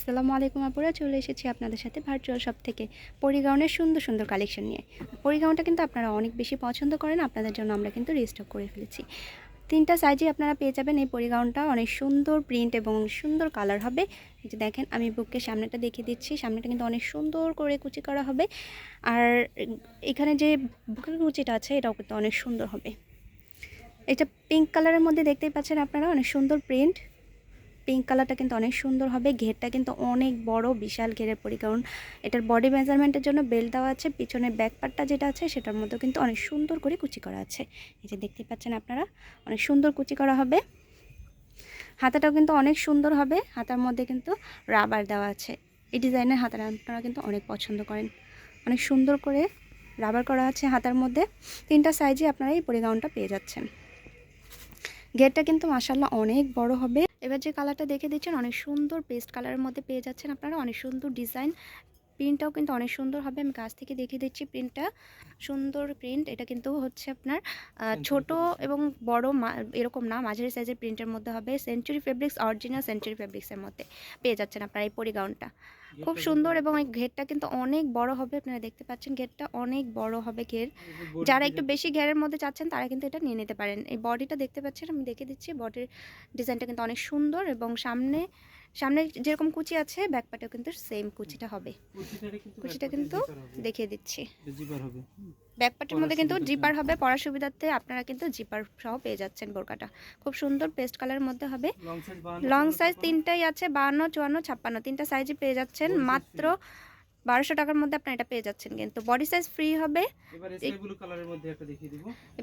আসসালামু আলাইকুম আপুরা, চলে এসেছি আপনাদের সাথে ভার্চুয়াল শপ থেকে পরিগাউনের সুন্দর সুন্দর কালেকশন নিয়ে। পরিগাউনটা কিন্তু আপনারা অনেক বেশি পছন্দ করেন, আপনাদের জন্য আমরা কিন্তু রিস্টক করে ফেলেছি। তিনটা সাইজে আপনারা পেয়ে যাবেন, এই পরিগাউনটা। অনেক সুন্দর প্রিন্ট এবং সুন্দর কালার হবে। যে দেখেন, আমি বুকের সামনেটা দেখিয়ে দিচ্ছি। সামনেটা কিন্তু অনেক সুন্দর করে কুচি করা হবে। আর এখানে যে বুকের কুচিটা আছে, এটাও কিন্তু অনেক সুন্দর হবে। এটা পিঙ্ক কালারের মধ্যে দেখতেই পাচ্ছেন আপনারা, অনেক সুন্দর প্রিন্ট পিঙ্ক কালারটা কিন্তু অনেক সুন্দর হবে। ঘেরটা কিন্তু অনেক বড়, বিশাল ঘেরের পরি। কারণ এটার বডি মেজারমেন্টের জন্য বেল্ট দেওয়া আছে। পিছনের ব্যাক পার্টটা যেটা আছে, সেটার মধ্যেও কিন্তু অনেক সুন্দর করে কুচি করা আছে। এই যে দেখতে পাচ্ছেন আপনারা, অনেক সুন্দর কুচি করা হবে। হাতাটাও কিন্তু অনেক সুন্দর হবে। হাতার মধ্যে কিন্তু রাবার দেওয়া আছে। এই ডিজাইনের হাতাটা আপনারা কিন্তু অনেক পছন্দ করেন। অনেক সুন্দর করে রাবার করা আছে হাতার মধ্যে। তিনটা সাইজে আপনারা এই পরিগাউনটা পেয়ে যাচ্ছেন। গেটটা কিন্তু মাসাল্লাহ অনেক বড় হবে। এবার যে কালারটা দেখে দিচ্ছেন, অনেক সুন্দর পেস্ট কালারের মধ্যে পেয়ে যাচ্ছেন আপনারা, অনেক সুন্দর ডিজাইন প্রিন্টটাও কিন্তু অনেক সুন্দর হবে। আমি কাছ থেকে দেখিয়ে দিচ্ছি প্রিন্টটা। সুন্দর প্রিন্ট। এটা কিন্তু হচ্ছে আপনার ছোট এবং বড় মা- এরকম না মাঝারি সাইজের প্রিন্টের মধ্যে হবে সেঞ্চুরি ফেব্রিক্স অরিজিনাল সেঞ্চুরি ফেব্রিক্সের মধ্যে। পেয়ে যাচ্ছেন আপনারা এই পরিগাউনটা। খুব সুন্দর এবং এই ঘেরটা কিন্তু অনেক বড় হবে। আপনারা দেখতে পাচ্ছেন ঘেরটা অনেক বড় হবে ঘের। যারা একটু বেশি ঘেরের মধ্যে চাচ্ছেন তারা কিন্তু এটা নিয়ে নিতে পারেন। এই বডিটা দেখতে পাচ্ছেন আমি দেখে দিচ্ছি। বডির ডিজাইনটা কিন্তু অনেক সুন্দর এবং সামনে সামনে যেরকম কুচি আছে ব্যাকপাটেও কিন্তু সেম কুচিটা হবে। কুচিটা কিন্তু দেখিয়ে দিচ্ছি। ব্যাকপাটের মধ্যে কিন্তু জিপার হবে। পড়ার সুবিধার্থে আপনারা কিন্তু জিপার সহ পেয়ে যাচ্ছেন বোরকাটা। খুব সুন্দর পেস্ট কালারের মধ্যে হবে। লং সাইজ তিনটাই আছে বাহান্ন চুয়ান্ন ছাপ্পান্ন। তিনটা সাইজই পেয়ে যাচ্ছেন। মাত্র বারোশো টাকার মধ্যে আপনারা এটা পেয়ে যাচ্ছেন কিন্তু। বডি সাইজ ফ্রি হবে।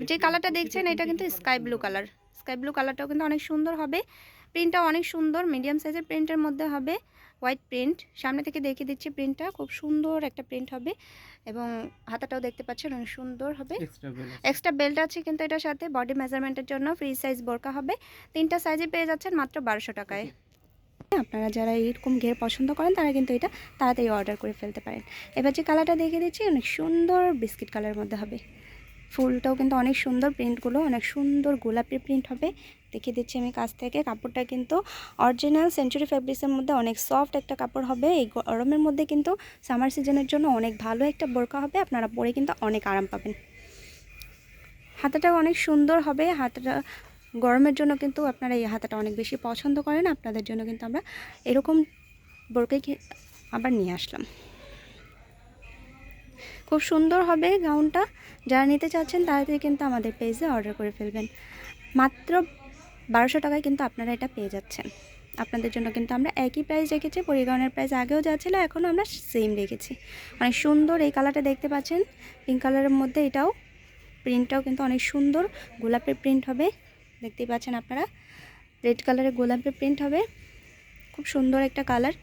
যে কালারটা দেখছেন এটা কিন্তু sky blue colour sky blue কালারটাও কিন্তু অনেক সুন্দর হবে। প্রিন্টটা অনেক সুন্দর মিডিয়াম সাইজের প্রিন্টের মধ্যে হবে হোয়াইট প্রিন্ট সামনে থেকে দেখিয়ে দিচ্ছি প্রিন্টটা খুব সুন্দর একটা প্রিন্ট হবে এবং হাতাটাও দেখতে পাচ্ছেন অনেক সুন্দর হবে। এক্সট্রা বেল্ট আছে। কিন্তু এটার সাথে বডি মেজারমেন্টের জন্য ফ্রি সাইজ বোরকা হবে। তিনটা সাইজে পেয়ে যাচ্ছেন মাত্র বারোশো টাকায়। আপনারা যারা এরকম ঘের পছন্দ করেন তারা কিন্তু এটা তাড়াতাড়ি অর্ডার করে ফেলতে পারেন। এবার যে কালারটা দেখে দিচ্ছি অনেক সুন্দর বিস্কিট কালারের মধ্যে হবে। ফুলটাও কিন্তু অনেক সুন্দর প্রিন্টগুলো অনেক সুন্দর গোলাপি প্রিন্ট হবে। দেখিয়ে দিচ্ছি আমি কাছ থেকে। কাপড়টা কিন্তু অরিজিনাল সেঞ্চুরি ফেব্রিক্সের মধ্যে অনেক সফট একটা কাপড় হবে। এই গরমের মধ্যে কিন্তু সামার সিজনের জন্য অনেক ভালো একটা বোরকা হবে। আপনারা পরে কিন্তু অনেক আরাম পাবেন। হাতাটাও অনেক সুন্দর হবে। হাতাটা গরমের জন্য কিন্তু আপনারা এই হাতাটা অনেক বেশি পছন্দ করেন। আপনাদের জন্য কিন্তু আমরা এরকম বোরকাই কি- আবার নিয়ে আসলাম। খুব সুন্দর হবে গাউনটা যারা নিতে চাচ্ছেন তাড়াতাড়ি কিন্তু আমাদের পেজে অর্ডার করে ফেলবেন। মাত্র বারোশো টাকায় কিন্তু আপনারা এটা পেয়ে যাচ্ছেন। আপনাদের জন্য কিন্তু আমরা একই প্রাইস রেখেছি পরিগণের প্রাইস আগেও যা ছিল, এখনও আমরা সেম রেখেছি। অনেক সুন্দর এই কালারটা দেখতে পাচ্ছেন পিঙ্ক কালারের মধ্যে এটাও। প্রিন্টটাও কিন্তু অনেক সুন্দর, গোলাপের প্রিন্ট হবে, দেখতেই পাচ্ছেন আপনারা। রেড কালারের গোলাপের প্রিন্ট হবে, খুব সুন্দর একটা কালার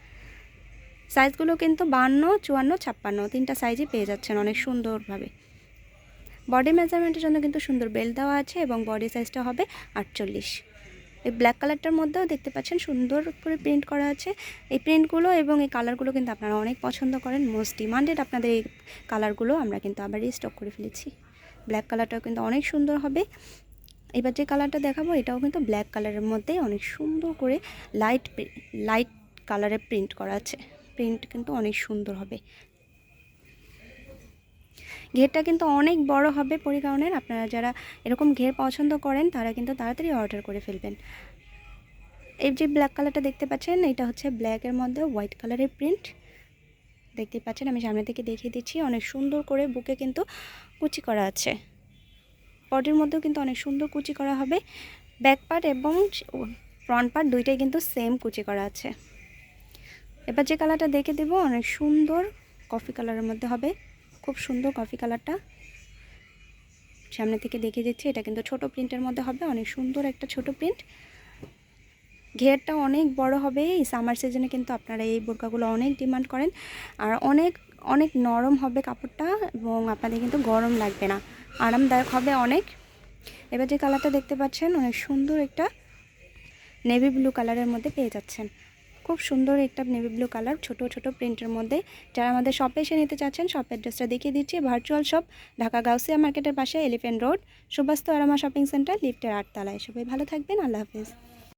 সাইজগুলো কিন্তু বান্ন, চুয়ান্ন, ছাপ্পান্ন, তিনটা সাইজে পেয়ে যাচ্ছেন অনেক সুন্দরভাবে। বডি মেজারমেন্টের জন্য কিন্তু সুন্দর বেল্ট দেওয়া আছে এবং বডি সাইজটা হবে আটচল্লিশ। এই ব্ল্যাক কালারটার মধ্যেও দেখতে পাচ্ছেন সুন্দর করে প্রিন্ট করা আছে। এই প্রিন্টগুলো এবং এই কালারগুলো কিন্তু আপনারা অনেক পছন্দ করেন মোস্ট ডিমান্ডেড আপনাদের এই কালারগুলো আমরা কিন্তু আবার স্টক করে ফেলেছি। ব্ল্যাক কালারটাও কিন্তু অনেক সুন্দর হবে। এবার যে কালারটা দেখাবো, এটাও কিন্তু ব্ল্যাক কালারের মধ্যে অনেক সুন্দর করে লাইট লাইট কালারের প্রিন্ট করা আছে। প্রিন্ট কিন্তু অনেক সুন্দর হবে। ঘেরটা কিন্তু অনেক বড় হবে পরিকারণের। আপনারা যারা এরকম ঘের পছন্দ করেন, তারা কিন্তু তাড়াতাড়ি অর্ডার করে ফেলবেন। এই যে ব্ল্যাক কালারটা দেখতে পাচ্ছেন, এটা হচ্ছে ব্ল্যাকের মধ্যে হোয়াইট কালারের প্রিন্ট দেখতে পাচ্ছেন, আমি সামনে থেকে দেখিয়ে দিচ্ছি, অনেক সুন্দর করে বুকে কিন্তু কুচি করা আছে। বডির মধ্যেও কিন্তু অনেক সুন্দর কুচি করা হবে। ব্যাক পার্ট এবং ফ্রন্ট পার্ট দুইটাই কিন্তু সেম কুচি করা আছে। এবার যে কালারটা দেখে দেবো, অনেক সুন্দর কফি কালারের মধ্যে হবে। খুব সুন্দর কফি কালারটা সামনে থেকে দেখে দিচ্ছি, এটা কিন্তু ছোট প্রিন্টের মধ্যে হবে, অনেক সুন্দর একটা ছোট প্রিন্ট ঘেরটা অনেক বড় হবে, এই সামার সিজনে কিন্তু আপনারা এই বোরকাগুলো অনেক ডিমান্ড করেন। আর অনেক অনেক নরম হবে কাপড়টা এবং আপনাদের কিন্তু গরম লাগবে না, আরামদায়ক হবে অনেক। এবার যে কালারটা দেখতে পাচ্ছেন, অনেক সুন্দর একটা নেভি ব্লু কালারের মধ্যে পেয়ে যাচ্ছেন। খুব সুন্দর একটা নেভি ব্লু কালার ছোট ছোট প্রিন্টের মধ্যে। যারা আমাদের শপে এসে নিতে চাচ্ছেন শপ অ্যাড্রেসটা দেখিয়ে দিচ্ছি। ভার্চুয়াল শপ ঢাকা গাউসিয়া মার্কেটের পাশে এলিফেন্ট রোড সুবাস্ত আরামা শপিং সেন্টার লিফটের আটতলায়। সবাই ভালো থাকবেন, আল্লাহ হাফিজ।